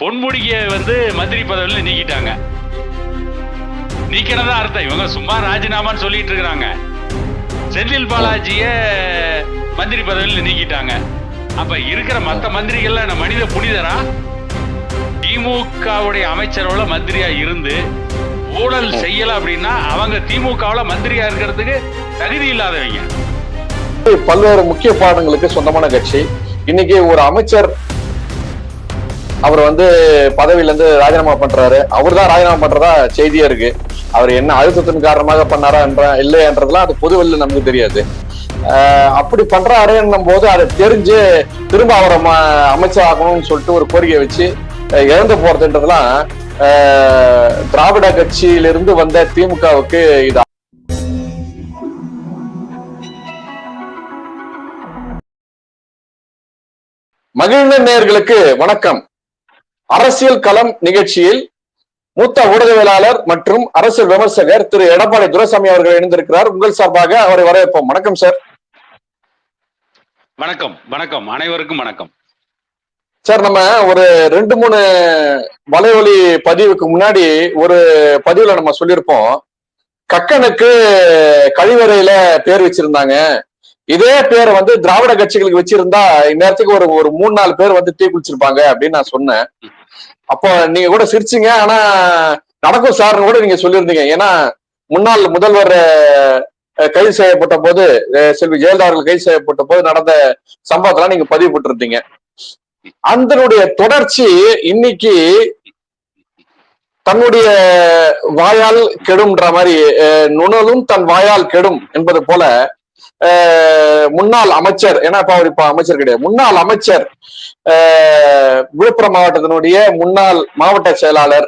பொன்முடிய வந்து மந்திரி பதவியில நீக்கிட்டாங்க. நீக்கினதா அர்த்தம். இவங்க சும்மா ராஜினாமான்னு சொல்லிட்டு இருக்கிறாங்க. செந்தில் பாலாஜிய மந்திரி பதவியில நீக்கிட்டாங்க. அப்ப இருக்கிற மத்த மந்திரிகள்லாம் மனித புனிதரா? திமுகவுடைய அமைச்சரோட மந்திரியா இருந்து ஊழல் செய்யல அப்படின்னா அவங்க திமுகவுல மந்திரியா இருக்கிறதுக்கு தகுதி இல்லாதவங்க. பல்வேறு முக்கிய பாடங்களுக்கு சொந்தமான கட்சி. இன்னைக்கு ஒரு அமைச்சர் அவர் வந்து பதவியிலேருந்து ராஜினாமா பண்றாரு. அவர் தான் ராஜினாமா பண்றதா செய்தியா இருக்கு. அவர் என்ன அழுத்தத்தின் காரணமாக பண்ணாரா என்ற இல்லையன்றதுலாம் அது பொதுவெளியில் நமக்கு தெரியாது. அப்படி பண்றாருன்னும் போது அதை தெரிஞ்சு திரும்ப அவரை ம- அமைச்சர் ஆகணும்னு சொல்லிட்டு ஒரு கோரிக்கை வச்சு இழந்து போறதுன்றதுலாம் திராவிட கட்சியிலிருந்து வந்த திமுகவுக்கு இது மகிழ்ந்த நேயர்களுக்கு வணக்கம். அரசியல் களம் நிகழ்ச்சியில் மூத்த ஊடகவியலாளர் மற்றும் அரசியல் விமர்சகர் திரு எடப்பாடி துரைசாமி அவர்கள் இணைந்திருக்கிறார். உங்கள் சார்பாக அவரை வரவேற்போம். வணக்கம் சார். வணக்கம் வணக்கம். அனைவருக்கும் வணக்கம். சார் நம்ம ஒரு ரெண்டு மூணு வலைவலி பதிவுக்கு முன்னாடி ஒரு பதிவுல நம்ம சொல்லியிருப்போம். கக்கனுக்கு கழிவறையில பேர் வச்சிருந்தாங்க. இதே பேர் வந்து திராவிட கட்சிகளுக்கு வச்சிருந்தா இந்நேரத்துக்கு ஒரு ஒரு மூணு நாலு பேர் வந்து தீ குளிச்சிருப்பாங்க அப்படின்னு நான் சொன்னேன். அப்போ நீங்க கூட சிரிச்சீங்க ஆனா நடக்கும் சார்னு கூட நீங்க சொல்லியிருந்தீங்க. ஏன்னா முன்னாள் முதல்வர் கைது செய்யப்பட்ட போது செல்வி ஜெயலலிதா அவர்கள் கைது செய்யப்பட்ட போது நடந்த சம்பவத்தெல்லாம் நீங்க பதிவு போட்டிருந்தீங்க. அந்தனுடைய தொடர்ச்சி இன்னைக்கு தன்னுடைய வாயால் கெடும்ன்ற மாதிரி நுணலும் தன் வாயால் கெடும் என்பது போல முன்னாள் அமைச்சர் ஏன்னா இப்ப அவர் இப்ப அமைச்சர் கிடையாது. முன்னாள் அமைச்சர் விழுப்புரம் மாவட்டத்தினுடைய முன்னாள் மாவட்ட செயலாளர்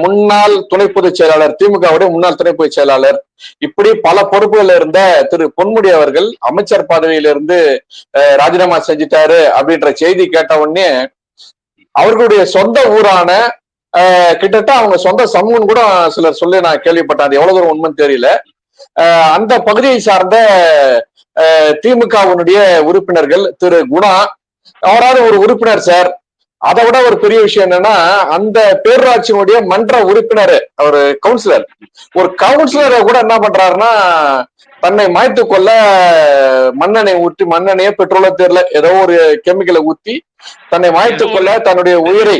முன்னாள் துணை பொதுச் செயலாளர் திமுகவுடைய முன்னாள் துணை பொதுச் செயலாளர் இப்படி பல பொறுப்புகள் இருந்த திரு பொன்முடி அவர்கள் அமைச்சர் பதவியிலிருந்து அஹ், ராஜினாமா செஞ்சிட்டாரு அப்படின்ற செய்தி கேட்ட உடனே அவர்களுடைய சொந்த ஊரான அஹ், கிட்டத்தட்ட அவங்க சொந்த சமூகம் கூட சிலர் சொல்லி நான் கேள்விப்பட்டேன். அது எவ்வளவு தூரம் உண்மைன்னு தெரியல. அந்த பகுதியை சார்ந்த திமுகவினுடைய உறுப்பினர்கள் திரு. குணா அவராவது ஒரு உறுப்பினர் சார். அதை விட ஒரு பெரிய விஷயம் என்னன்னா அந்த பேரூராட்சியினுடைய மன்ற உறுப்பினர் அவர் கவுன்சிலர். ஒரு கவுன்சிலரை கூட என்ன பண்றாருன்னா தன்னை மாய்த்து கொள்ள மண்ணெண்ணெய் ஊற்றி மண்ணெண்ணெய பெட்ரோலோ தெரியல ஏதோ ஒரு கெமிக்கலை ஊத்தி தன்னை மாய்த்து கொள்ள தன்னுடைய உயிரை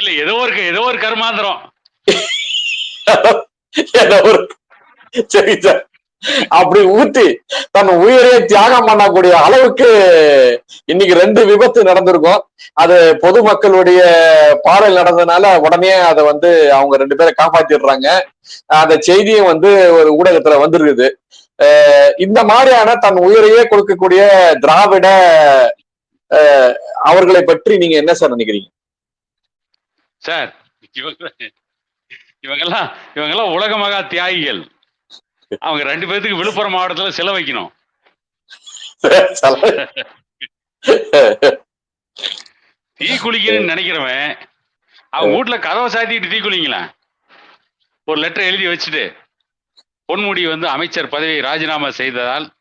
இல்ல ஏதோ ஒரு ஏதோ ஒரு கர்மாந்திரம். ஏதோ ஒரு சரி சார் அப்படி ஊத்தி தன் உயிரே தியாகம் பண்ணக்கூடிய அளவுக்கு இன்னைக்கு ரெண்டு விபத்து நடந்திருக்கும். அது பொதுமக்களுடைய பார்வையில் நடந்ததுனால உடனே அதை வந்து அவங்க ரெண்டு பேரை காப்பாத்திடுறாங்க. அந்த செய்தியும் வந்து ஒரு ஊடகத்துல வந்திருக்குது. இந்த மாதிரியான தன் உயிரையே கொடுக்கக்கூடிய திராவிட அவர்களை பற்றி நீங்க என்ன சார் நினைக்கிறீங்க? சார் இவங்க இவங்கெல்லாம் இவங்கெல்லாம் உலக மகா தியாகிகள். அவங்க ரெண்டு பேர்த்துக்கு விழுப்புரம் மாவட்டத்துல சிலை வைக்கணும். தீ குளிக்கணும்னு நினைக்கிறவன் அவங்க வீட்டுல கதவை சாத்திட்டு தீ குளிங்களேன். ஒரு லெட்டர் எழுதி வச்சுட்டு பொன்முடி வந்து அமைச்சர் பதவியை ராஜினாமா செய்ததால்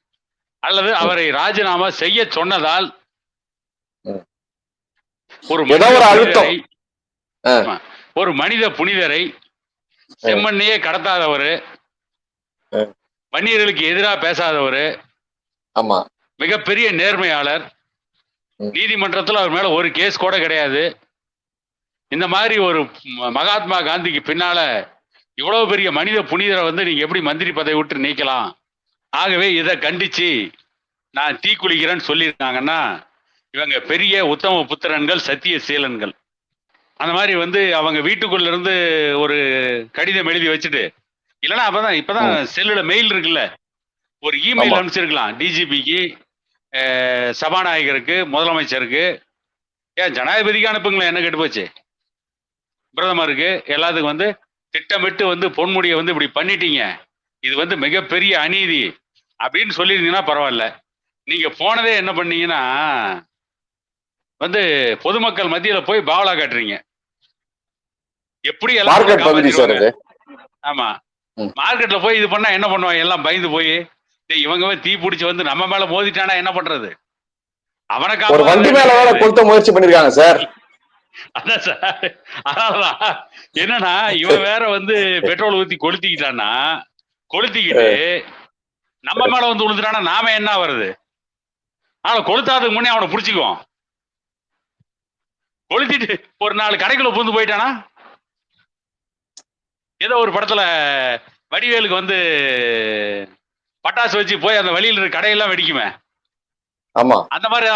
அல்லது அவரை ராஜினாமா செய்ய சொன்னதால். ஒரு ஒரு மனித புனிதரை செம்மண்ணையே கடத்தாதவரு. வன்னியர்களுக்கு எதிராக பேசாதவரு. ஆமா. மிகப்பெரிய நேர்மையாளர். நீதிமன்றத்துல அவர் மேல ஒரு கேஸ் கூட கிடையாது. இந்த மாதிரி ஒரு மகாத்மா காந்திக்கு பின்னால இவ்வளவு பெரிய மனித புனிதரை வந்து நீங்க எப்படி மந்திரி பதவி விட்டு நீக்கலாம்? ஆகவே இதை கண்டிச்சு நான் தீ குளிக்கிறேன்னு சொல்லியிருக்காங்கன்னா இவங்க பெரிய உத்தம புத்திரன்கள் சத்திய சீலன்கள் அந்த மாதிரி வந்து அவங்க வீட்டுக்குள்ள இருந்து ஒரு கடிதம் எழுதி வச்சுட்டு இல்லைன்னா அப்பதான் இப்பதான் செல்லுல மெயில் இருக்குல்ல. ஒரு இமெயில். அனுப்பிச்சிருக்கலாம். டிஜிபிக்கு சபாநாயகருக்கு முதலமைச்சருக்கு. ஏன் ஜனாதிபதிக்கு அனுப்புங்களேன் என்ன கெட்டு போச்சு? பிரதமருக்கு எல்லாத்துக்கும் வந்து திட்டமிட்டு வந்து பொன்முடியை வந்து இப்படி பண்ணிட்டீங்க. இது வந்து மிகப்பெரிய அநீதி. அப்படின்னு சொல்லியிருந்தீங்கன்னா பரவாயில்ல. நீங்க போனதே என்ன பண்ணீங்கன்னா வந்து பொதுமக்கள் மத்தியில போய் பாவலா காட்டுறீங்க. எப்படி எல்லாம் ஆமா. மார்க்கெட்ல போய் இது பண்ணா என்ன பண்ணுவாங்க? எல்லாம் பயந்து போய் இவங்க தீ பிடிச்சி வந்து நம்ம மேல மோதிட்டானா என்ன பண்றது? அவனை ஒரு வண்டி மேல காப்பாத்த கொளுத்த முயற்சி பண்ணிருக்காங்க சார். அதான் சார். அதனாலதான் என்னன்னா இவன் வேற வந்து பெட்ரோல் ஊத்தி கொளுத்திக்கிட்டான்னா கொளுத்திக்கிட்டு நம்ம மேல வந்து விழுந்துட்டானா நாம என்ன வருது ஆனா கொளுத்தாதுக்கு முன்னே அவனை புடிச்சுக்குவோம். கொளுத்திட்டு ஒரு நாலு கடைக்குள்ள புந்து போயிட்டானா? ஏதோ ஒரு படத்துல வடிவேலுக்கு வந்து பட்டாசு வச்சு போய் அந்த வழியில இருக்க கடையெல்லாம் வெடிக்குமே. ஆமா. அந்த மாதிரி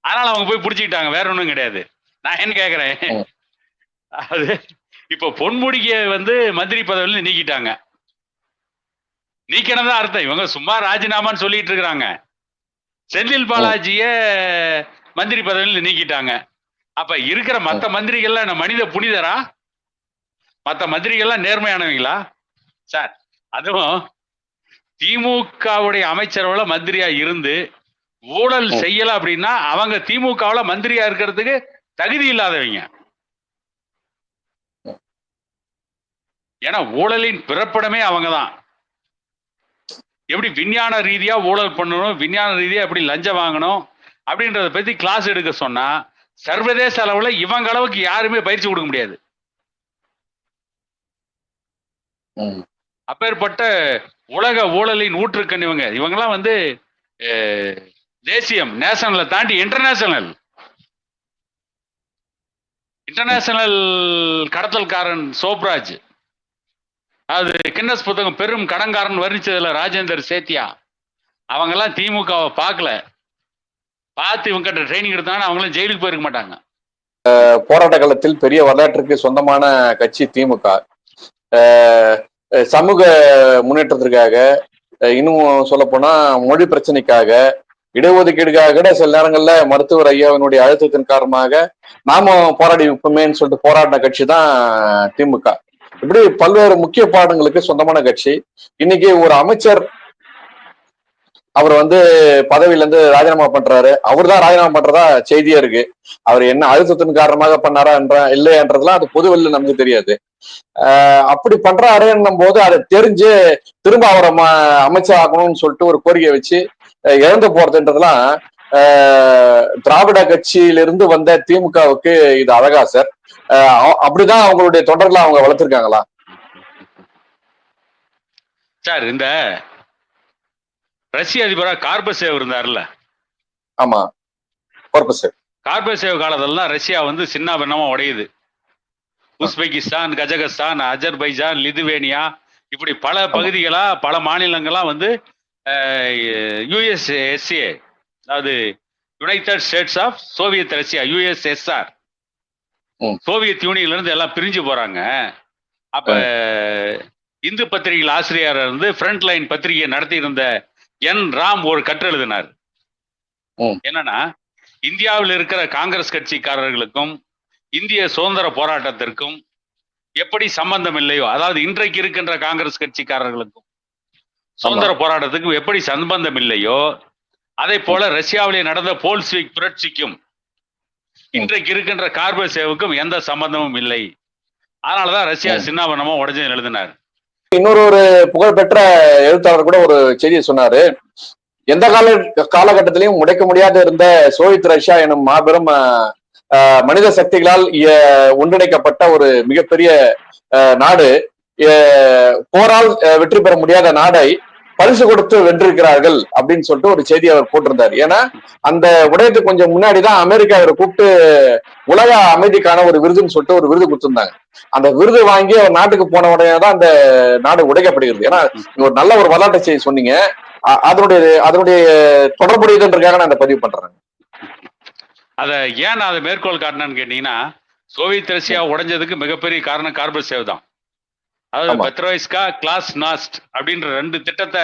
அதனால அவங்க போய் புடிச்சுக்கிட்டாங்க. வேற ஒண்ணும் கிடையாது. நான் என்ன கேக்குறேன். அது இப்ப பொன்முடிக்க வந்து மந்திரி பதவியில நீக்கிட்டாங்க. நீக்கினதான் அர்த்தம். இவங்க சும்மா ராஜினாமான்னு சொல்லிட்டு இருக்கிறாங்க. செந்தில் பாலாஜிய மந்திரி பதவியில நீக்கிட்டாங்க. அப்ப இருக்கிற மத்த மந்திரிகள்லாம் என்ன மனித புனிதரா? மத்த மந்திரிகள்லாம் நேர்மையானவங்களா? சார் அதுவும் திமுகவுடைய அமைச்சரவுல மந்திரியா இருந்து ஊழல். செய்யல அப்படின்னா அவங்க திமுகவுல மந்திரியா இருக்கிறதுக்கு தகுதி இல்லாதவங்க. ஏன்னா ஊழலின் பிறப்பிடமே அவங்கதான். எப்படி விஞ்ஞான ரீதியா ஊழல் பண்ணணும் விஞ்ஞான ரீதியா எப்படி லஞ்சம் வாங்கணும் அப்படின்றத பத்தி கிளாஸ் எடுக்க சொன்னா சர்வதேச அளவுல இவங்க அளவுக்கு யாருமே பயிற்சி கொடுக்க முடியாது. அப்பேற்பட்ட உலக ஊழலின் ஊற்றுக்கண் இவங்க. இவங்கெல்லாம் வந்து தேசியம் நேஷனலை தாண்டி இன்டர்நேஷனல். இன்டர்நேஷனல் கடத்தல்காரன் சோப்ராஜ். அது கின்னஸ் புத்தகம் பெரும் கடன்காரன் வர்ணிச்சதுல ராஜேந்தர் சேத்தியா. அவங்கெல்லாம் திமுகவை பார்க்கல. பார்த்து இவங்க கிட்ட ட்ரைனிங் எடுத்தாங்கன்னா அவங்களாம் ஜெயிலுக்கு போயிருக்க மாட்டாங்க. போராட்ட காலத்தில் பெரிய வரலாற்றுக்கு சொந்தமான கட்சி திமுக. சமூக முன்னேற்றத்திற்காக இன்னும் சொல்லப்போனால் மொழி பிரச்சனைக்காக இடஒதுக்கீடுக்காக கூட சில நேரங்கள்ல மருத்துவர் ஐயாவினுடைய அழுத்தத்தின் காரணமாக நாம போராடி வைப்போமேன்னு சொல்லிட்டு போராடின கட்சி தான் திமுக. இப்படி பல்வேறு முக்கிய பாடங்களுக்கு சொந்தமான கட்சி. இன்னைக்கு ஒரு அமைச்சர் அவர் வந்து பதவியில இருந்து ராஜினாமா பண்றாரு. அவர் தான் ராஜினாமா பண்றதா செய்தியா இருக்கு. அவர் என்ன அழுத்தத்தின் காரணமாக பண்ணாரா என்ற இல்லையன்றதுலாம் அது பொதுவெளியில நமக்கு தெரியாது. ஆஹ் அப்படி பண்றாருன்னும் போது அதை தெரிஞ்சு திரும்ப அவரை ம- அமைச்சர் ஆகணும்னு சொல்லிட்டு ஒரு கோரிக்கை வச்சு இழந்து போறதுன்றதுலாம் ஆஹ் திராவிட கட்சியிலிருந்து வந்த திமுகவுக்கு இது அழகா சார் அப்படிதான் அவங்களுடைய தொடர்களை அவங்க வளர்த்திருக்காங்களா? சார் இந்த ரஷ்ய அதிபரா கார்பசேவ் இருந்தார்ல? ஆமா. பர்பஸ் கார்பசேவ் காலத்துலலாம் ரஷ்யா வந்து சின்ன பின்னமா உடையுது. உஸ்பெகிஸ்தான் கஜகஸ்தான் அஜர்பைஜான் லிதுவேனியா இப்படி பல பகுதிகளா பல மாநிலங்களா வந்து யுஎஸ்எஸ்ஏ அதாவது United States of Soviet Russia USSR. Soviet யூனியன்ல இருந்து எல்லாம் பிரிஞ்சு போறாங்க. அப்ப இந்து பத்திரிகையில் ஆசிரியர் இருந்து ஃப்ரண்ட் லைன் பத்திரிகை நடத்தி இருந்த என் ராம் ஒரு கற்று எழுதினார். என்னன்னா இந்தியாவில் இருக்கிற காங்கிரஸ் கட்சிக்காரர்களுக்கும் இந்திய சுதந்திர போராட்டத்திற்கும் எப்படி சம்பந்தம் இல்லையோ அதாவது இன்றைக்கு இருக்கின்ற காங்கிரஸ் கட்சிக்காரர்களுக்கும் சுதந்திர போராட்டத்துக்கும் எப்படி சம்பந்தம் இல்லையோ அதே போல ரஷ்யாவிலே நடந்த போல்ஸ்விக் புரட்சிக்கும் இன்றைக்கு இருக்கின்ற கார்பசேவுக்கும் எந்த சம்பந்தமும் இல்லை. அதனாலதான் ரஷ்யா. சின்னாபனமா உடஞ்சு எழுதினார். இன்னொரு ஒரு புகழ்பெற்ற எழுத்தாளர் கூட ஒரு செய்தியை சொன்னாரு. எந்த கால காலகட்டத்திலையும் உடைக்க முடியாத இருந்த சோவியத் ரஷ்யா எனும் மாபெரும் மனித சக்திகளால் ஒன்றிணைக்கப்பட்ட ஒரு மிகப்பெரிய அஹ், நாடு. போரால் வெற்றி பெற முடியாத நாடை பரிசு கொடுத்து வென்றிருக்கிறார்கள் அப்படின்னு சொல்லிட்டு ஒரு செய்தி அவர் போட்டிருந்தார். ஏன்னா அந்த உடையத்துக்கு கொஞ்சம் முன்னாடி தான் அமெரிக்கா அவரை கூப்பிட்டு உலக அமைதிக்கான ஒரு விருதுன்னு சொல்லிட்டு ஒரு விருது கொடுத்திருந்தாங்க. அந்த விருது வாங்கி அவர் நாட்டுக்கு போன உடனே தான் அந்த நாடு உடைக்கப்படுகிறது. ஏன்னா ஒரு நல்ல ஒரு வரலாற்று செய்தி சொன்னீங்க. அதனுடைய அதனுடைய தொடர்புடையதுன்றதுக்காக நான் அந்த பதிவு பண்றேன். அத ஏன் அதை மேற்கோள் காட்டினேன்னு கேட்டீங்கன்னா சோவியத் ரஷ்யா உடைஞ்சதுக்கு மிகப்பெரிய காரணம் கார்பசேவ் தான். அதாவது. பெத்ரோய்ஸ்கா கிளாஸ் நாஸ்ட் அப்படின்ற ரெண்டு திட்டத்தை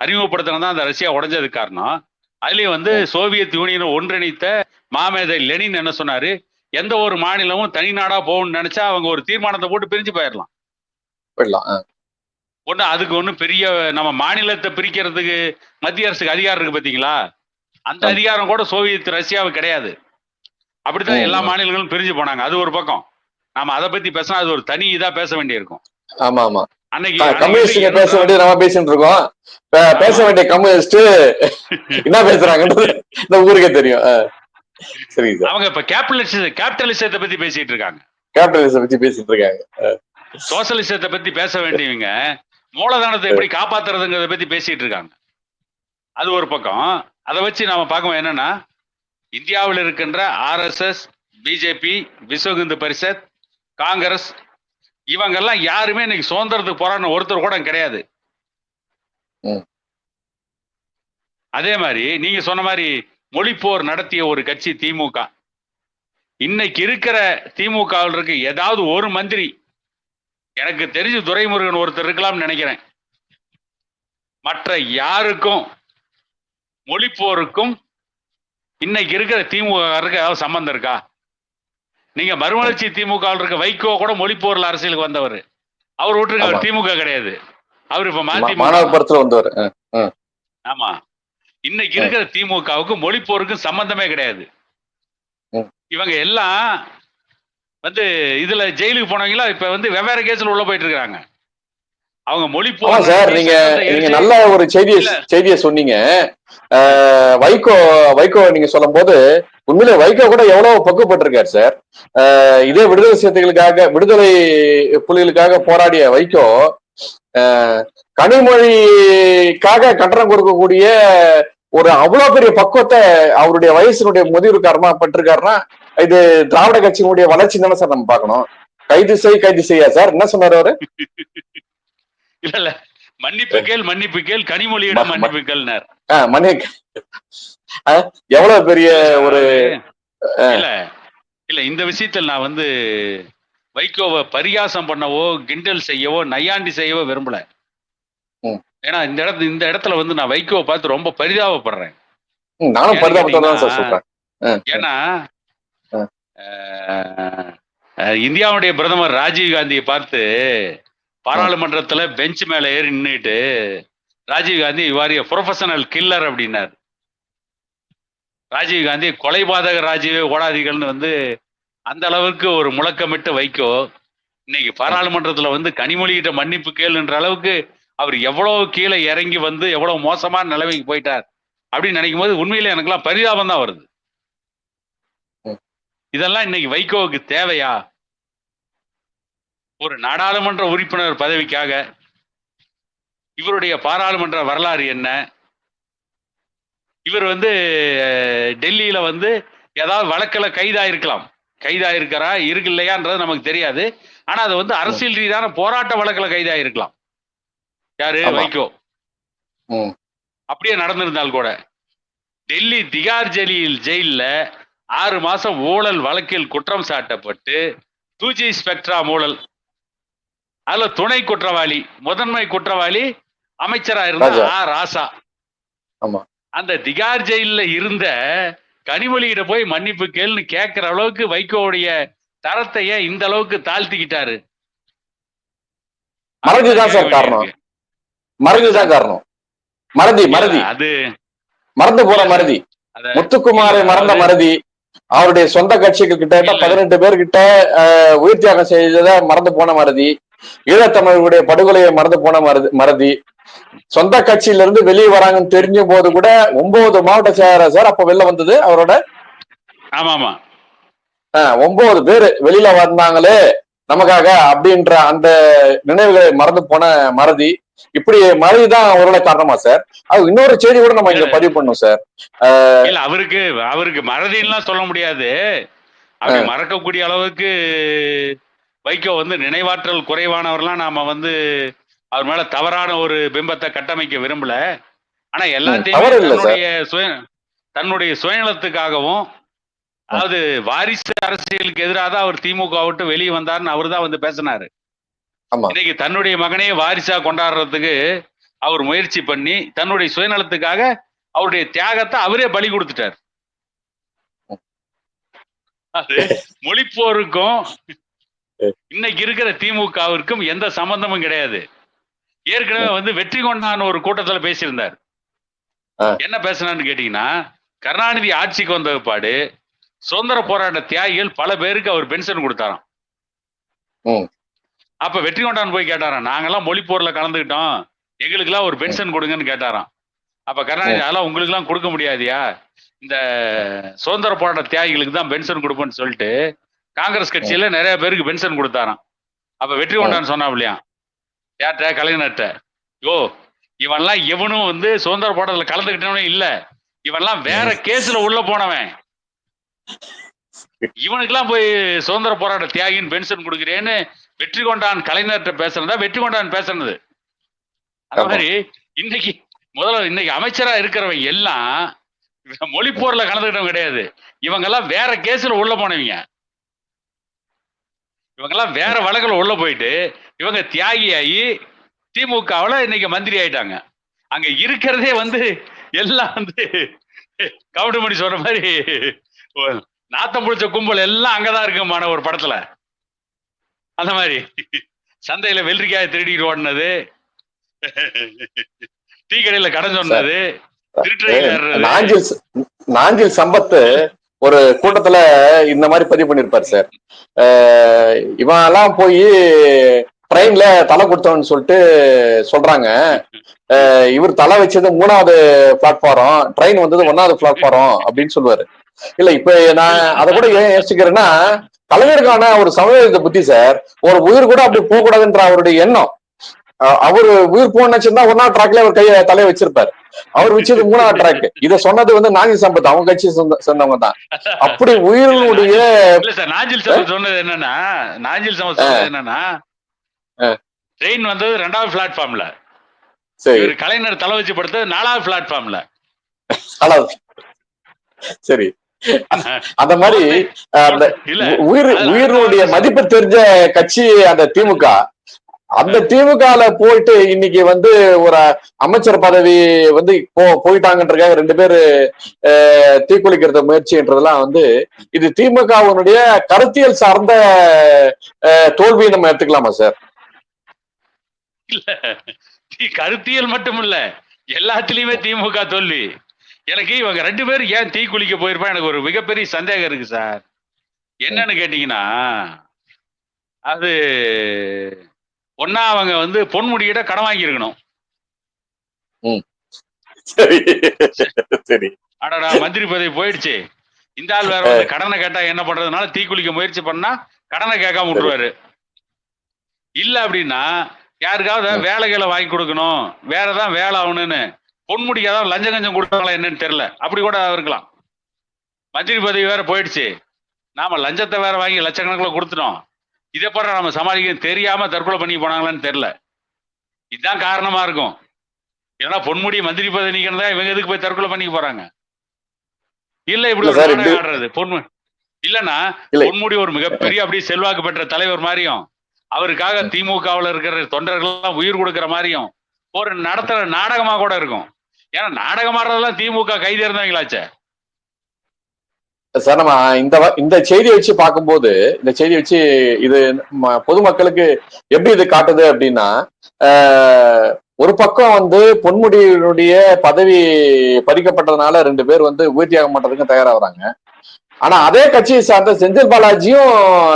அறிமுகப்படுத்தினது தான் அந்த ரஷ்யா உடைஞ்சதுக்கு காரணம். அதுலயும் வந்து சோவியத் யூனியனை ஒன்றிணைத்த மாமேதை லெனின் என்ன சொன்னாரு? எந்த ஒரு மாநிலமும் தனி நாடா போகணும்னு நினைச்சா அவங்க ஒரு தீர்மானத்தை போட்டு பிரிஞ்சு போயிடலாம் போயிடலாம். ஒண்ணு அதுக்கு ஒண்ணும் பெரிய நம்ம மாநிலத்தை பிரிக்கிறதுக்கு மத்திய அரசுக்கு அதிகாரம் இருக்கு பாத்தீங்களா? அந்த. அதிகாரம் கூட சோவியத் ரஷ்யாவுக்கு கிடையாது. அப்படித்தான் எல்லா. மாநிலங்களும் பிரிஞ்சு போனாங்க. அது ஒரு பக்கம். நாம அதை பத்தி பேசினா அது ஒரு தனி இதா பேச வேண்டியிருக்கும். ஆமா ஆமா. அன்னைக்கு கம்யூனிஸ்ட் பேச வேண்டியது நம்ம பேசிட்டு இருக்கோம் பேச வேண்டிய கம்யூனிஸ்ட் என்ன பேசுறாங்கன்றது இந்த ஊருக்கே தெரியும். சார் அவங்க இப்ப கேபிட்டலிச கேபிட்டலிசத்தை பத்தி பேசிட்டு இருக்காங்க. கேபிட்டலிசம் பத்தி பேசிட்டு இருக்காங்க. சோசலிசத்தை பத்தி பேச வேண்டியவங்க மூலதனத்தை எப்படி காப்பாத்துறதுங்கிறத பத்தி பேசிட்டு இருக்காங்க. அது ஒரு பக்கம். அதை வச்சு நாம பார்க்கணும் என்னன்னா இந்தியாவில் இருக்கின்ற ஆர்எஸ்எஸ் பிஜேபி விஸ்வ இந்து பரிஷத் காங்கிரஸ் இவங்கெல்லாம் யாருமே இன்னைக்கு சுதந்திரத்துக்கு போராடின ஒருத்தர் கூட கிடையாது. அதே மாதிரி நீங்க சொன்ன மாதிரி மொழிப்போர் நடத்திய ஒரு கட்சி திமுக. இன்னைக்கு இருக்கிற திமுகவில் இருக்க ஏதாவது ஒரு மந்திரி எனக்கு தெரிஞ்சு துரைமுருகன் ஒருத்தர் இருக்கலாம்னு நினைக்கிறேன். மற்ற யாருக்கும் மொழிப்போருக்கும் இன்னைக்கு இருக்கிற திமுக சம்பந்தம் இருக்கா? நீங்க மறுமலர்ச்சி திமுக இருக்க வைகோ கூட மொழிப்போர்ல அரசியலுக்கு வந்தவர். அவர் ஆமா. திமுக கிடையாது. அவர் இப்ப மா- மதிமுக மாணவபுரத்துல வந்தவர். ஆமா. இன்னைக்கு இருக்கிற திமுகவுக்கும் மொழிப்போருக்கும் சம்பந்தமே கிடையாது. இவங்க எல்லாம் வந்து இதுல ஜெயிலுக்கு போனவங்களா இப்ப வந்து வெவ்வேறு கேஸ்ல உள்ள போயிட்டு இருக்காங்க அவங்க மொழி சார் நீங்க நீங்க நல்ல ஒரு செய்தியை. செய்தியை சொன்னீங்க. வைகோ வைகோ நீங்க சொல்லும் போது உண்மையிலே வைகோ கூட எவ்வளவு பக்குவப்பட்டிருக்காரு சார். இதே விடுதலை சிறுத்தைகளுக்காக விடுதலை புலிகளுக்காக போராடிய வைகோ கனிமொழிக்காக கட்டணம் கொடுக்கக்கூடிய ஒரு அவ்வளவு பெரிய பக்குவத்தை அவருடைய வயசினுடைய முதிர்வு காரணமா பட்டிருக்காருன்னா இது திராவிட கட்சியினுடைய வளர்ச்சி தானே சார் நம்ம பார்க்கணும். கைது செய் கைது செய்யா சார். என்ன சொன்னாரு அவரு? இல்ல இல்ல. மன்னிப்பு கேள் மன்னிப்பு கேள். கனிமொழியிடம் மன்னிப்பு கேள்னார் எவ்வளவு பெரிய ஒரு இல்ல இல்ல இந்த விஷயத்தில் நான் வந்து வைகோவை பரிகாசம் பண்ணவோ கிண்டல் செய்யவோ நையாண்டி செய்யவோ விரும்பல. ஏன்னா இந்த இடத்துல இந்த இடத்துல வந்து நான் வைகோவை பார்த்து ரொம்ப பரிதாபப்படுறேன். நானும் சொல்றேன். ஏன்னா இந்தியாவுடைய பிரதமர் ராஜீவ் காந்தியை பார்த்து பாராளுமன்றத்துல பெஞ்ச் மேல ஏறி நின்னுட்டு ராஜீவ் காந்தி இவ்வாறிய ப்ரொஃபஷனல் கில்லர் அப்படின்னார். ராஜீவ் காந்தி கொலைபாதக ராஜீவே ஓடாதீர்கள்னு வந்து அந்த அளவுக்கு ஒரு முழக்கமிட்டு வைக்கோ. இன்னைக்கு பாராளுமன்றத்துல வந்து கனிமொழிகிட்ட மன்னிப்பு கேளுன்ற அளவுக்கு அவர் எவ்வளவு கீழே இறங்கி வந்து எவ்வளவு மோசமான நிலைமைக்கு போயிட்டார். அப்படின்னு நினைக்கும் போது உண்மையில எனக்கெல்லாம் பரிதாபம் தான் வருது. இதெல்லாம் இன்னைக்கு வைகோவுக்கு தேவையா? ஒரு நாடாளுமன்ற உறுப்பினர் பதவிக்காக இவருடைய பாராளுமன்ற வரலாறு என்ன? இவர் வந்து டெல்லியில வந்து ஏதாவது வழக்குல கைதா இருக்கலாம் கைதா இருக்கிறா இருக்கு இல்லையான்றது நமக்கு தெரியாது. ஆனா அது வந்து அரசியல் ரீதியான போராட்ட வழக்குல கைதா இருக்கலாம் யாரு. வைகோ. அப்படியே நடந்திருந்தால் கூட. டெல்லி திகார் ஜெலியில் ஜெயில்ல ஆறு மாசம் ஊழல் வழக்கில் குற்றம் சாட்டப்பட்டு டூஜி ஸ்பெக்ட்ரா ஊழல் அதுல துணை குற்றவாளி முதன்மை குற்றவாளி அமைச்சரா இருந்த. ஆ ராசா. அந்த திகார் ஜெயில்ல இருந்த கனிமொழியிட போய் மன்னிப்பு கேளுன்னு கேட்கிற அளவுக்கு வைகோவுடைய தரத்தை ஏன் இந்த அளவுக்கு தாழ்த்திக்கிட்டாரு மறதிதான் சார் காரணம். மறதிதான் காரணம் மறதி மறதி அது மறந்து போற மறதி முத்துக்குமாரை மறந்த மறதி அவருடைய சொந்த கட்சிகள் கிட்ட. பதினெட்டு பேர் கிட்ட உயிர் தியாகம் செய்ததை மறந்து போன மறதி ஈழத்தமிழர்களுடைய படுகொலையை மறந்து போன மறதி மறதி. சொந்த கட்சியில இருந்து வெளியே வராங்கன்னு தெரிஞ்ச போது கூட ஒன்பது மாவட்ட செயலாளர் சார் அப்ப வெளில வந்தது அவரோட? ஆமா ஆமா ஒன்பது பேர் வெளியில வந்தாங்களே நமக்காக அப்படின்ற அந்த நினைவுகளை மறந்து போன மறதி. இப்படி மறதிதான் அவரோட காரணமா சார். அது இன்னொரு செய்தி கூட நம்ம இங்க பதிவு பண்ணோம் சார். அவருக்கு அவருக்கு மறதின்லாம் சொல்ல முடியாது. மறக்கக்கூடிய அளவுக்கு வைகோ வந்து நினைவாற்றல் குறைவானவர்லாம் நாம வந்து அவர் மேல தவறான ஒரு பிம்பத்தை கட்டமைக்க விரும்பல ஆனா எல்லாத்தையுமே. தன்னுடைய சுய தன்னுடைய சுயநலத்துக்காகவும் அதாவது வாரிசு அரசியலுக்கு எதிராக தான் அவர் திமுக விட்டு வெளியே வந்தாருன்னு அவர் தான் வந்து பேசினாரு. இன்னைக்கு தன்னுடைய மகனையே வாரிசா கொண்டாடுறதுக்கு அவர் முயற்சி பண்ணி தன்னுடைய சுயநலத்துக்காக அவருடைய தியாகத்தை அவரே பலி கொடுத்துட்டார் அது மொழிப்போருக்கும் இன்னைக்கு இருக்கிற திமுகவிற்கும் எந்த சம்பந்தமும் கிடையாது. ஏற்கனவே வந்து வெற்றி கொண்டான் ஒரு கூட்டத்துல பேசியிருந்தார். என்ன பேசினான்னு கேட்டீங்கன்னா கருணாநிதி ஆட்சிக்கு வந்த பிற்பாடு சுதந்திர போராட்ட தியாகிகள் பல பேருக்கு அவர் பென்ஷன் கொடுத்தாராம். அப்ப வெற்றி கொண்டான் போய் கேட்டாராம் நாங்கெல்லாம் மொழிப்போர்ல கலந்துக்கிட்டோம். எங்களுக்கெல்லாம் ஒரு பென்ஷன் கொடுங்கன்னு கேட்டாராம். அப்ப கருணாநிதி அதெல்லாம் உங்களுக்கு எல்லாம் கொடுக்க முடியாதியா? இந்த சுதந்திர போராட்ட தியாகிகளுக்கு தான் பென்ஷன் கொடுப்பேன்னு சொல்லிட்டு காங்கிரஸ் கட்சியில நிறைய பேருக்கு பென்ஷன் கொடுத்தாராம். அப்ப வெற்றி கொண்டான்னு சொன்னாப்லையா யார்கிட்ட கலைஞர்கிட்ட யோ இவன்லாம் எவனும் வந்து சுதந்திர போராட்டத்துல கலந்துக்கிட்டவனே இல்ல. இவன்லாம் வேற கேஸ்ல உள்ள போனவன். இவனுக்கெல்லாம் போய் சுதந்திர போராட்ட தியாகின்னு பென்ஷன் கொடுக்குறேன்னு வெற்றி கொண்டான் கலைஞர்கிட்ட பேசுறதா வெற்றி கொண்டான் பேசுனது. அந்த. மாதிரி இன்னைக்கு முதல்ல இன்னைக்கு அமைச்சரா இருக்கிறவங்க எல்லாம் மொழி போர்ல கலந்துக்கிட்டவங்க கிடையாது. இவங்க எல்லாம் வேற கேஸ்ல உள்ள போனவங்க. இவங்க எல்லாம் வேற வழக்குல உள்ள போயிட்டு இவங்க தியாகியாகி திமுகவுல இன்னைக்கு மந்திரி ஆயிட்டாங்க. அங்க இருக்கிறதே வந்து எல்லாம் வந்து கவுண்டமணி சொல்ற மாதிரி நாத்தம் பிடிச்ச கும்பல் எல்லாம் அங்கதான் இருக்குமான ஒரு படத்துல. அந்த மாதிரி. சந்தையில வெள்ளரிக்காயை திருடிட்டு ஓடினது. டீ கடையில கடன் சொன்னது. ச- நாஞ்சில் சம்பத்து ஒரு கூட்டத்துல இந்த மாதிரி பதிவு பண்ணிருப்பாரு சார். இவன் எல்லாம் போய் ட்ரெயின்ல தலை கொடுத்தவன்னு சொல்லிட்டு சொல்றாங்க. இவர் தலை வச்சது மூணாவது பிளாட்ஃபாரம் ட்ரெயின் வந்தது ஒன்னாவது பிளாட்ஃபாரம் அப்படின்னு சொல்லுவாரு. இல்ல இப்ப நான் அதை கூட ஏன் யோசிக்கிறேன்னா கலைஞருக்கான ஒரு சமயத்தை புத்தி சார் ஒரு உயிர் கூட அப்படி போக கூடாதுன்ற அவருடைய எண்ணம். அவரு உயிர் போனச்சுன்னா ஒன்னாவது ட்ராக்ல அவர் கைய தலையை வச்சிருப்பாரு. அவர் வச்சது மூணாவது ட்ராக் இத சொன்னது வந்து நாஞ்சி சம்பத். அவங்க கட்சி சேர்ந்தவங்க தான் அப்படி சார் நாஞ்சில் சம்பத் சொன்னது என்னன்னா நாஞ்சில் சம்பத் சொன்னது என்னன்னா ட்ரெயின் வந்தது ரெண்டாவது பிளாட்ஃபார்ம்ல சரி. கலைஞர் தலை வச்சு படுத்தது நாலாவது பிளாட்ஃபார்ம்ல சரி. அந்த மாதிரி அந்த உயிர் உயிரினுடைய மதிப்பு தெரிஞ்ச கட்சி அந்த திமுக. அந்த திமுகல போயிட்டு இன்னைக்கு வந்து ஒரு அமைச்சர் பதவி வந்து போ போயிட்டாங்கன்றதுக்காக ரெண்டு பேரு தீக்குளிக்கிறது முயற்சின்றதெல்லாம் வந்து இது திமுகவினுடைய கருத்தியல் சார்ந்த தோல்வியை நம்ம எடுத்துக்கலாமா சார்? கருத்தியல் மட்டும் இல்ல எல்லாத்துலயுமே திமுக தோல்வி. எனக்கு இவங்க ரெண்டு பேரும் ஏன் தீ குளிக்க போயிருப்பா எனக்கு ஒரு மிகப்பெரிய சந்தேகம் இருக்கு சார். என்னன்னு கேட்டீங்கன்னா அது ஒன்னா அவங்க வந்து பொன்முடியிட கடன் வாங்கியிருக்கணும். சரி. சரி. அடடா மந்திரி பதவி போயிடுச்சு. இந்த ஆள் வேற வந்து கடனை கேட்டா என்ன பண்றதுனால தீ குளிக்க முயற்சி பண்ணா கடனை கேட்காம விட்டுருவாரு. இல்ல அப்படின்னா யாருக்காவது வேலைகளை வாங்கி கொடுக்கணும். வேற ஏதாவது வேலை ஆகணும்னு. பொன்முடிக்கு ஏதாவது லஞ்சம் கஞ்சம் கொடுத்தாங்களா என்னன்னு தெரியல. அப்படி கூட இருக்கலாம். மந்திரி பதவி வேற போயிடுச்சு. நாம லஞ்சத்தை வேற வாங்கி லட்சக்கணக்கில் கொடுத்துட்டோம். இதை போற நம்ம சமாளிக்க தெரியாம தற்கொலை பண்ணி போனாங்களான்னு தெரியல. இதுதான் காரணமா இருக்கும். ஏன்னா பொன்முடி மந்திரி பதவி நீக்கணும் தான் இவங்க எதுக்கு போய் தற்கொலை பண்ணிக்க போறாங்க? இல்ல இப்படி ஒரு ஆடுறது. பொன்மு இல்லன்னா இல்லை. பொன்முடி ஒரு மிகப்பெரிய அப்படியே செல்வாக்கு பெற்ற தலைவர் மாதிரியும் அவருக்காக திமுகவுல இருக்கிற தொண்டர்கள் எல்லாம் உயிர் கொடுக்கிற மாதிரியும் ஒரு நடத்துற நாடகமா கூட இருக்கும். ஏன்னா நாடகம் ஆடுறதெல்லாம் திமுக கைது இருந்தவங்களாச்சே சார் நம்ம இந்த வ- இந்த செய்தியை வச்சு பார்க்கும்போது இந்த செய்தி வச்சு இது ம- பொதுமக்களுக்கு எப்படி இது காட்டுது அப்படின்னா ஒரு பக்கம் வந்து பொன்முடியினுடைய பதவி பறிக்கப்பட்டதுனால ரெண்டு பேர் வந்து உயிர்த்தியாக தியாகம் பண்றதுக்கு தயாராகிறாங்க. ஆனா அதே கட்சியை சார்ந்த செந்தில் பாலாஜியும்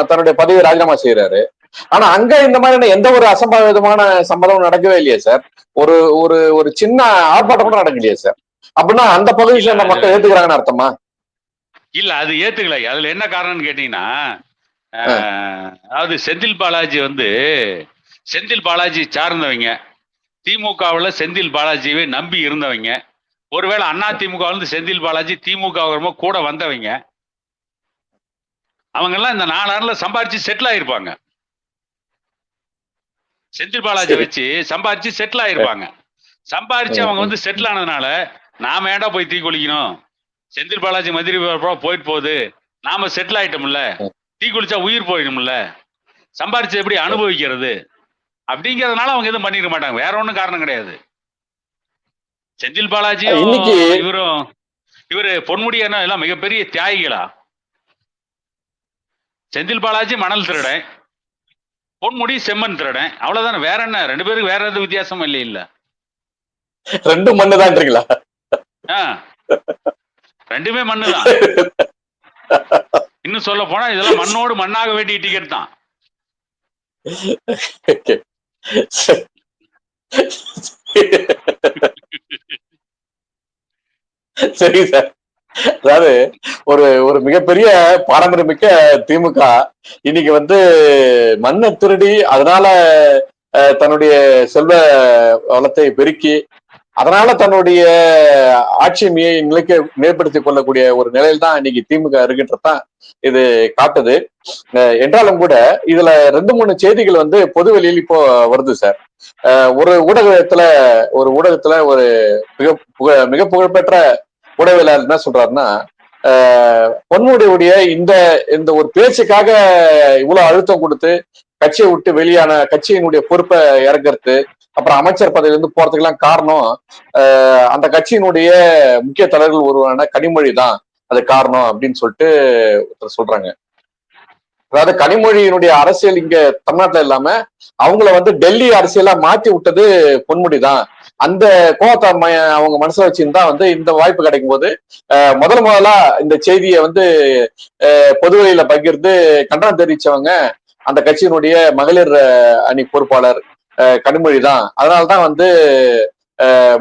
தன்னுடைய பதவியை ராஜினாமா செய்யறாரு ஆனா அங்க இந்த மாதிரியான எந்த ஒரு அசம்பாவிதமான சம்பவம் நடக்கவே இல்லையே சார். ஒரு ஒரு ஒரு சின்ன ஆர்ப்பாட்டம் கூட நடக்கலையே சார். அப்படின்னா அந்த பகுதியில் மக்கள் ஏத்துக்கிறாங்கன்னு அர்த்தமா? இல்ல அது ஏத்துக்கல. அதுல என்ன காரணம்னு கேட்டீங்கன்னா அதாவது செந்தில் பாலாஜி வந்து செந்தில் பாலாஜி சார்ந்தவங்க. திமுகவுல செந்தில் பாலாஜியை நம்பி இருந்தவங்க. ஒருவேளை அண்ணா திமுக வந்து செந்தில் பாலாஜி திமுக கூட வந்தவங்க. அவங்க எல்லாம் இந்த நாலாண்டுல சம்பாரிச்சு செட்டில் ஆயிருப்பாங்க. செந்தில் பாலாஜி. வச்சு சம்பாரிச்சு செட்டில் ஆயிருப்பாங்க. சம்பாரிச்சு அவங்க வந்து செட்டில் ஆனதுனால நாம ஏன்டா போய் தீ குளிக்கணும்? செந்தில் பாலாஜி மதுரை போ- போயிட்டு போகுது. நாம செட்டில் ஆயிட்டோம்ல. தீ குளிச்சா உயிர் போயிடும்ல. சம்பாரிச்சு எப்படி அனுபவிக்கிறது? அப்படிங்கறதுனால அவங்க எதுவும் பண்ணிருக்க மாட்டாங்க. வேற ஒண்ணும் காரணம் கிடையாது. செந்தில் பாலாஜியும் இன்னைக்கு- இவரும் இவரு பொன்முடி என்ன எல்லாம் மிகப்பெரிய தியாகிகளா? செந்தில் பாலாஜி மணல் திருடன். பொன்முடி செம்மண் திருடன். அவ்வளவுதானே. வேற என்ன? ரெண்டு பேருக்கு வேற எதுவும் வித்தியாசமும் இல்லை இல்ல. ரெண்டு மண்ணுதான்றீங்களா? ஆ. ரெண்டுமே மண்ணுதான் இன்னும் சொல்ல போனா இதெல்லாம் மண்ணோடு மண்ணாக வேண்டிய டிக்கெட் தான். சரி சார். அதாவது ஒரு ஒரு மிகப்பெரிய பாரம்பரியமிக்க திமுக இன்னைக்கு வந்து மண்ணை திருடி அதனால அஹ், தன்னுடைய செல்வ வளத்தை பெருக்கி அதனால தன்னுடைய ஆட்சியை நிலைக்க மேம்படுத்திக் கொள்ளக்கூடிய ஒரு நிலையில் தான் இன்னைக்கு திமுக இருக்குன்றதான் இது காட்டுது. என்றாலும் கூட இதுல ரெண்டு மூணு செய்திகள் வந்து பொதுவெளியில் இப்போ வருது சார். ஒரு ஊடகத்துல ஒரு ஊடகத்துல ஒரு மிக புக- மிக புகழ்பெற்ற ஊடகவியலாளர் என்ன சொல்றாருன்னா பொன்முடியுடைய இந்த இந்த ஒரு பேச்சுக்காக இவ்வளவு அழுத்தம் கொடுத்து கட்சியை விட்டு வெளியான கட்சியினுடைய பொறுப்பை இறக்குறது அப்புறம் அமைச்சர் பதவியிலிருந்து போறதுக்கு எல்லாம் காரணம் ஆஹ் அந்த கட்சியினுடைய முக்கிய தலைவர்கள் ஒருவரான கனிமொழி தான். அது காரணம் அப்படின்னு சொல்லிட்டு ஒருத்தர் சொல்றாங்க. அதாவது கனிமொழியினுடைய அரசியல் இங்க தமிழ்நாட்டுல இல்லாம அவங்கள வந்து டெல்லி அரசியலா மாத்தி விட்டது பொன்முடி தான். அந்த கோவத்தை அவங்க மனசுல வச்சிருந்தா வந்து இந்த வாய்ப்பு கிடைக்கும் போது முதல் முதலா இந்த செய்தியை வந்து பொதுவெளியில பகிர்ந்து கண்டனம் தெரிவிச்சவங்க அந்த கட்சியினுடைய மகளிர் அணி பொறுப்பாளர் அஹ், கனிமொழி தான். அதனாலதான் வந்து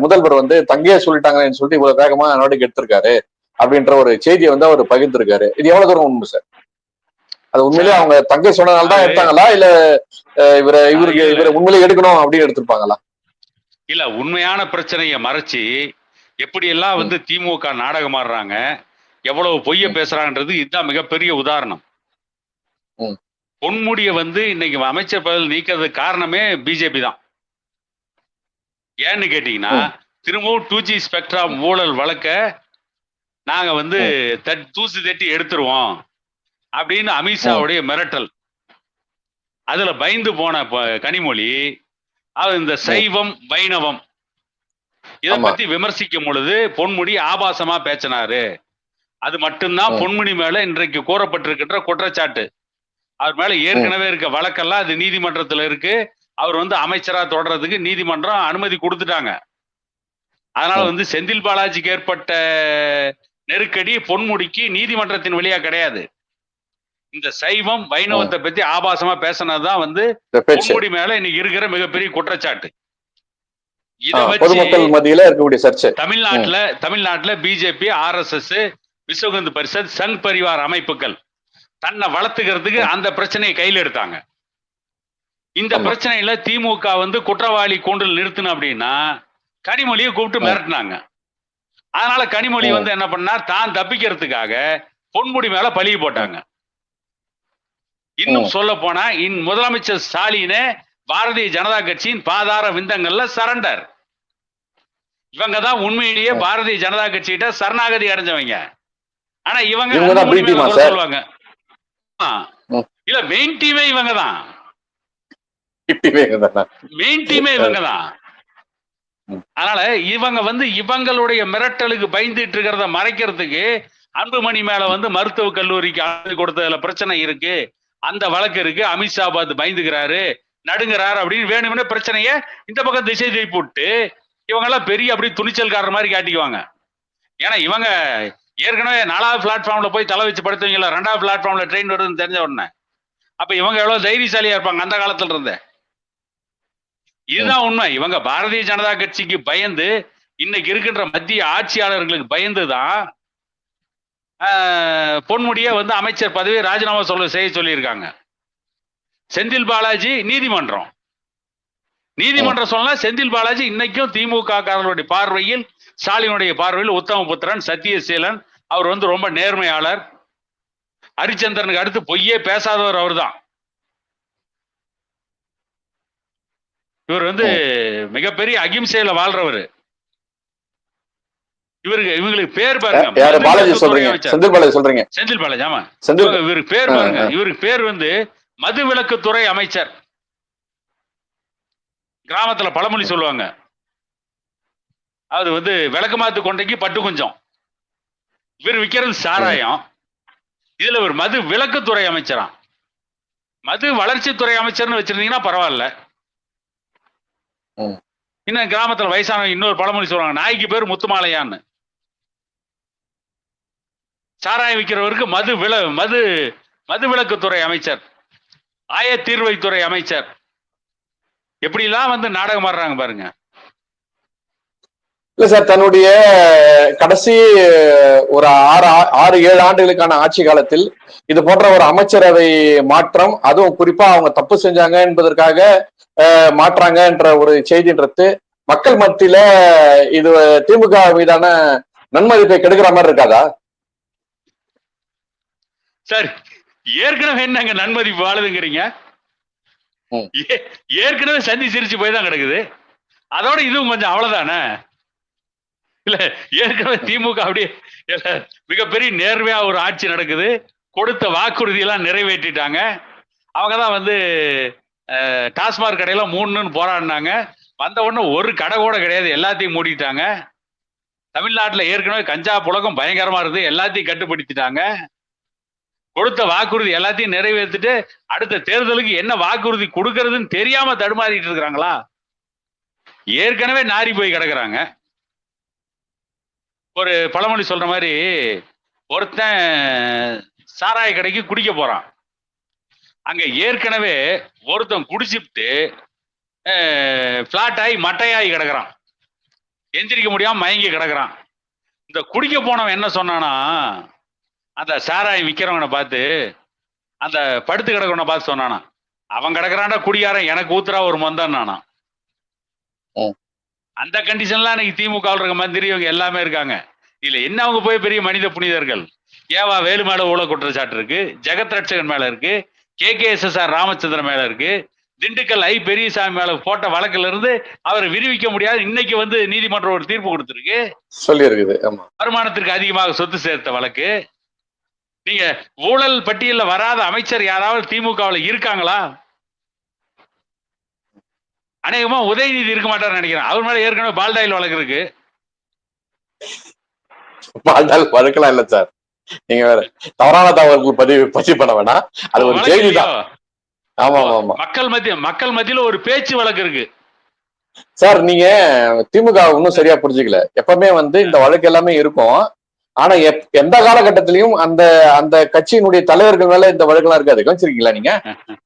முதல்வர் வந்து தங்கையே சொல்லிட்டாங்கன்னு சொல்லிட்டு இவ்வளவு வேகமா நடவடிக்கை எடுத்திருக்காரு அப்படின்ற ஒரு செய்தியை வந்து அவர் பகிர்ந்திருக்காரு. இது எவ்வளவு தூரம் உண்மை சார்? அது உண்மையிலேயே அவங்க தங்கை சொன்னதால தான் எடுத்தாங்களா? இல்ல இவரை இவருக்கு இவரை உண்மையிலே எடுக்கணும் அப்படின்னு எடுத்திருப்பாங்களா? இல்ல உண்மையான பிரச்சனையை மறைச்சு எப்படி எல்லாம் வந்து திமுக நாடகம் ஆடுறாங்க எவ்வளவு பொய்ய பேசுறாங்கன்றது இதுதான் மிகப்பெரிய உதாரணம். பொன்முடிய வந்து இன்னைக்கு அமைச்சர் பதவி நீக்கிறதுக்கு காரணமே பிஜேபி தான். ஏன்னு கேட்டீங்கன்னா திரும்பவும் டூ ஜி ஸ்பெக்ட்ரம் ஊழல் வழக்க நாங்க வந்து தூசு தட்டி எடுத்துருவோம் அப்படின்னு அமித்ஷாவுடைய மிரட்டல். அதுல பயந்து போன கனிமொழி இந்த சைவம் வைணவம். இதை. பத்தி விமர்சிக்கும் பொழுது பொன்முடி ஆபாசமா பேசினாரு. அது மட்டும்தான். பொன்முடி மேல இன்றைக்கு கூறப்பட்டிருக்கின்ற குற்றச்சாட்டு. அவர் மேல ஏற்கனவே இருக்க வழக்கெல்லாம் அது நீதிமன்றத்துல இருக்கு. அவர் வந்து அமைச்சரா தொடர்றதுக்கு நீதிமன்றம் அனுமதி கொடுத்துட்டாங்க. அதனால. வந்து செந்தில் பாலாஜிக்கு ஏற்பட்ட நெருக்கடி பொன்முடிக்கு நீதிமன்றத்தின் வழியா கிடையாது. இந்த சைவம் வைணவத்தை பத்தி ஆபாசமா பேசினதுதான் வந்து பொன்முடி மேல இன்னைக்கு இருக்கிற மிகப்பெரிய குற்றச்சாட்டு. இத பொதுமக்கள் மத்தியில இருக்கக்கூடிய சர்ச்சை. தமிழ்நாட்டுல தமிழ்நாட்டுல பிஜேபி ஆர்எஸ்எஸ் விஸ்வகந்து பரிஷத் சங் பரிவார் அமைப்புகள் தன்னை வளர்த்துக்கிறதுக்கு அந்த பிரச்சனையை கையில் எடுத்தாங்க. இந்த. பிரச்சனையில திமுக வந்து குற்றவாளி கூண்டில் நிறுத்தணும் அப்படின்னா கனிமொழியை கூப்பிட்டு. மிரட்டினாங்க. அதனால கனிமொழி. வந்து என்ன பண்ணார்? தான் தப்பிக்கிறதுக்காக பொன்முடி மேல பழிய போட்டாங்க. இன்னும். சொல்ல போனா இன் முதலமைச்சர் ஸ்டாலினே பாரதிய ஜனதா கட்சியின் பாதார விந்தங்கள்ல சரண்டர் இவங்க தான் உண்மையிலேயே. பாரதிய ஜனதா கட்சிகிட்ட சரணாகதி அடைஞ்சவங்க ஆனா இவங்க? சொல்லுவாங்க. இல்ல மெயின் டீமே இவங்க தான். மெயின் டீமே இவங்க தான். அதனால இவங்க வந்து இவங்களுடைய மிரட்டலுக்கு பயந்துட்டு இருக்கிறத மறைக்கிறதுக்கு அன்புமணி மேல வந்து மருத்துவக் கல்லூரிக்கு கொடுத்ததுல பிரச்சனை இருக்கு அந்த வழக்கு இருக்கு. அமித்ஷா பார்த்து பயந்துக்கிறாரு. நடுங்கிறாரு அப்படின்னு வேணும்னு பிரச்சனைய இந்த பக்கம் திசை திருப்பி விட்டு இவங்க எல்லாம் பெரிய அப்படி துணிச்சல்காரர் மாதிரி காட்டிக்குவாங்க. ஏன்னா இவங்க ஏற்கனவே நாலாவது பிளாட்ஃபார்ம்ல போய் தலை வச்சு படுத்தவங்கள ரெண்டாவது பிளாட்ஃபார்ம்ல ட்ரெயின் வருதுன்னு தெரிஞ்ச உடனே. அப்ப இவங்க எவ்வளவு தைரியசாலியா இருப்பாங்க அந்த காலத்துல இருந்தே இதுதான் உண்மை. இவங்க பாரதிய ஜனதா கட்சிக்கு பயந்து இன்னைக்கு இருக்கின்ற மத்திய ஆட்சியாளர்களுக்கு பயந்து தான் பொன்முடிய வந்து அமைச்சர் பதவி ராஜினாமா சொல்ல செய்ய சொல்லியிருக்காங்க. செந்தில் பாலாஜி நீதிமன்றம். நீதிமன்றம் சொன்னா செந்தில் பாலாஜி இன்னைக்கும் திமுக காரர்களுடைய பார்வையில் ஸ்டாலினுடைய பார்வையில் உத்தம புத்திரன் சத்தியசீலன் அவர் வந்து ரொம்ப நேர்மையாளர். ஹரிச்சந்திரனுக்கு அடுத்து பொய்யே பேசாதவர் அவர்தான். இவர் வந்து மிகப்பெரிய அகிம்சையில வாழ்றவர். இவருக்கு இவங்களுக்கு பேர் பாருங்க. யாரு? பாலாஜி சொல்றீங்க. துறை அமைச்சர். செந்தில் பாலாஜி சொல்றீங்க. செந்தில் பாலாஜி ஆமா. செந்தில் இவருக்கு பேர் பாருங்க. இவருக்கு பேர் வந்து மதுவிலக்குத்துறை அமைச்சர். கிராமத்துல பழமொழி சொல்லுவாங்க. அது வந்து விளக்கமாத்து கொண்டைக்கு பட்டு கொஞ்சம். இவர் விக்கிறது சாராயம். இதுல ஒரு மது விலக்குத்துறை அமைச்சராம் மது வளர்ச்சித்துறை அமைச்சர்னு வச்சிருந்தீங்கன்னா பரவாயில்ல. இன்னும் கிராமத்துல வயசான இன்னொரு பழமொழி சொல்லுவாங்க. நாய்க்கு பேர் முத்துமாலையான்னு. சாராயம் விற்கிறவருக்கு மது வில மது மது விலக்குத்துறை அமைச்சர் ஆய தீர்வைத்துறை அமைச்சர். எப்படிலாம் வந்து நாடகம் ஆடுறாங்க பாருங்க. இல்ல சார் தன்னுடைய கடைசி ஒரு ஆறு ஆறு ஏழு ஆண்டுகளுக்கான ஆட்சி காலத்தில் இது போன்ற ஒரு அமைச்சரவை மாற்றம் அதுவும் குறிப்பா அவங்க தப்பு செஞ்சாங்க என்பதற்காக மாற்றாங்க மாற்றாங்கன்ற ஒரு செய்தின்றது மக்கள் மத்தியில இது திமுக மீதான நன்மதிப்பை கெடுக்கிற மாதிரி இருக்காதா? சார் ஏற்கனவே என்னங்க நன்மதிப்பு வாழுதுங்கிறீங்க? ஏற்கனவே சந்தி சிரிச்சு போய் தான் கிடக்குது. அதோட இதுவும் கொஞ்சம் அவ்வளவுதானே? இல்ல ஏற்கனவே திமுக அப்படியே மிகப்பெரிய நேர்மையா ஒரு ஆட்சி நடக்குது. கொடுத்த வாக்குறுதி எல்லாம் நிறைவேற்றிட்டாங்க. அவங்க தான் வந்து அஹ், டாஸ்மாக் கடையில மூணுன்னு போராடினாங்க. வந்த உடனே ஒரு கடை கூட கிடையாது. எல்லாத்தையும் மூடிட்டாங்க. தமிழ்நாட்டுல ஏற்கனவே கஞ்சா புழக்கம் பயங்கரமா இருக்குது. எல்லாத்தையும் கட்டுப்படுத்திட்டாங்க. கொடுத்த வாக்குறுதி எல்லாத்தையும் நிறைவேற்றிட்டு அடுத்த தேர்தலுக்கு என்ன வாக்குறுதி கொடுக்கறதுன்னு தெரியாம தடுமாறிட்டு இருக்கிறாங்களா? ஏற்கனவே நாரி போய் கிடக்குறாங்க. ஒரு பழமொழி சொல்ற மாதிரி ஒருத்தன் சாராய கடைக்கு குடிக்க போறான். அங்க ஏற்கனவே ஒருத்தன் குடிச்சுட்டு பிளாட் ஆகி மட்டையாகி கிடக்குறான். எந்திரிக்க முடியாம மயங்கி கிடக்குறான். இந்த குடிக்க போனவன் என்ன சொன்னானா அந்த சாராயம் விற்கிறவனை பார்த்து அந்த படுத்து கிடக்கவனை பார்த்து சொன்னானா அவன் கிடக்குறான்டா குடியாரன் எனக்கு ஊத்துறா ஒரு மந்தம் நானா. அந்த கண்டிஷன்லாம் இன்னைக்கு திமுக இருக்க மந்திரி இவங்க எல்லாமே இருக்காங்க. இதுல என்ன அவங்க போய் பெரிய மனித புனிதர்கள்? ஏவா வேலு மேல ஊழல் குற்றச்சாட்டு இருக்கு ஜெகத் ரட்சகன் மேல இருக்கு K K S S R Ramachandran மேல இருக்கு திண்டுக்கல் ஐ பெரியசாமி மேல போட்ட வழக்குல இருந்து அவரை விடுவிக்க முடியாது இன்னைக்கு வந்து நீதிமன்றம் ஒரு தீர்ப்பு கொடுத்திருக்கு. சொல்லி இருக்குது வருமானத்திற்கு அதிகமாக சொத்து சேர்த்த வழக்கு. நீங்க ஊழல் பட்டியல்ல வராத அமைச்சர் யாராவது திமுகவுல இருக்காங்களா? அநேகமா உதயநிதி இருக்க மாட்டார்னு நினைக்கிறேன். அவர் மேல ஏற்கனவே பால்டாயில் வழக்கு இருக்கு. வாழ்நாள் வழக்கலாம் இல்ல சார். நீங்க வேற தவறான தகவல்கள் பதிவு பதிவு பண்ண வேணாம். அது ஒரு வழக்கு செய்தி இல்லையோ? தான் ஆமா ஆமா ஆமா. மக்கள் மத்திய மக்கள் மத்தியில ஒரு பேச்சு வழக்கு இருக்கு. சார் நீங்க திமுக இன்னும் சரியா புரிஞ்சுக்கல. எப்பவுமே வந்து இந்த வழக்கு எல்லாமே இருக்கும். ஆனா எப்- எந்த காலகட்டத்திலயும் அந்த அந்த கட்சியினுடைய தலைவர்கள் மேல இந்த வழக்கெல்லாம் இருக்காது. கவனிச்சிருக்கீங்களா நீங்க?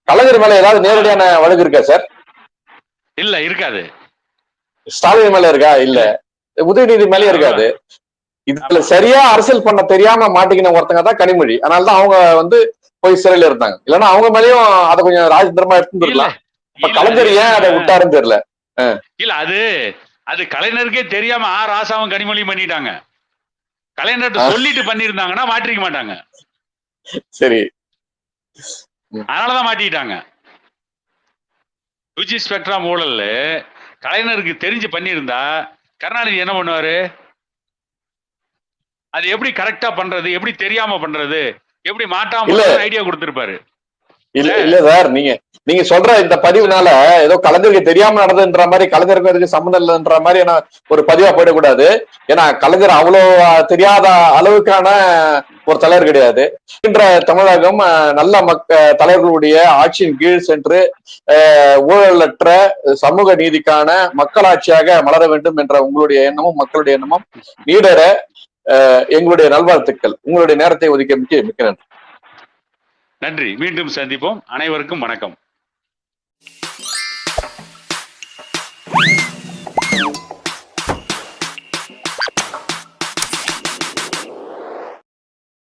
கலைஞர் மேல ஏதாவது நேரடியான வழக்கு இருக்கா சார்? இல்ல இருக்காது. ஸ்டாலின் மேல இருக்கா? இல்ல. உதயநிதி மேலயும் இருக்காது. இதுல சரியா அரசியல் பண்ண தெரியாம மாட்டிக்கின ஒருத்தங்க தான் கனிமொழி. அதனாலதான் அவங்க வந்து போய் சிறையில இருந்தாங்க. இல்லைன்னா அவங்க மேலயும் அதை கொஞ்சம் ராஜதந்திரமா எடுத்துருக்கலாம் இப்ப கலைஞர் ஏன் அதை விட்டாருன்னு தெரியல. இல்ல அது அது கலைஞருக்கே தெரியாம ஆ ராசாவும் கனிமொழியும் பண்ணிட்டாங்க. கலைஞர்கிட்ட. சொல்லிட்டு பண்ணிருந்தாங்கன்னா மாற்றிக்க மாட்டாங்க. சரி. அதனாலதான் மாட்டிக்கிட்டாங்க ருச்சி ஸ்பெக்ட்ரம் ஊழல் கலைஞருக்கு தெரிஞ்சு பண்ணியிருந்தா கருணாநிதி என்ன பண்ணுவாரு? அது எப்படி கரெக்டா பண்றது? எப்படி தெரியாம பண்றது? எப்படி மாட்டாம. ஐடியா கொடுத்திருப்பாரு. இல்ல இல்ல. சார் நீங்க நீங்க சொல்ற இந்த பதிவுனால ஏதோ கலைஞருக்கு தெரியாம நடந்ததுன்ற மாதிரி கலைஞருக்கு இதுக்கு சம்மந்தம் இல்லைன்ற மாதிரி ஒரு பதிவா போயிடக்கூடாது. ஏன்னா கலைஞர் அவ்வளோ தெரியாத அளவுக்கான ஒரு தலைவர் கிடையாது. இன்ற தமிழகம் நல்ல மக்க தலைவர்களுடைய ஆட்சியின் கீழ் சென்று ஊழலற்ற சமூக நீதிக்கான மக்களாட்சியாக மலர வேண்டும் என்ற உங்களுடைய எண்ணமும் மக்களுடைய எண்ணமும் நீடர எங்களுடைய நல்வாழ்த்துக்கள். உங்களுடைய நேரத்தை ஒதுக்க மிக்க மிக்க நன்றி. நன்றி. மீண்டும் சந்திப்போம். அனைவருக்கும் வணக்கம்.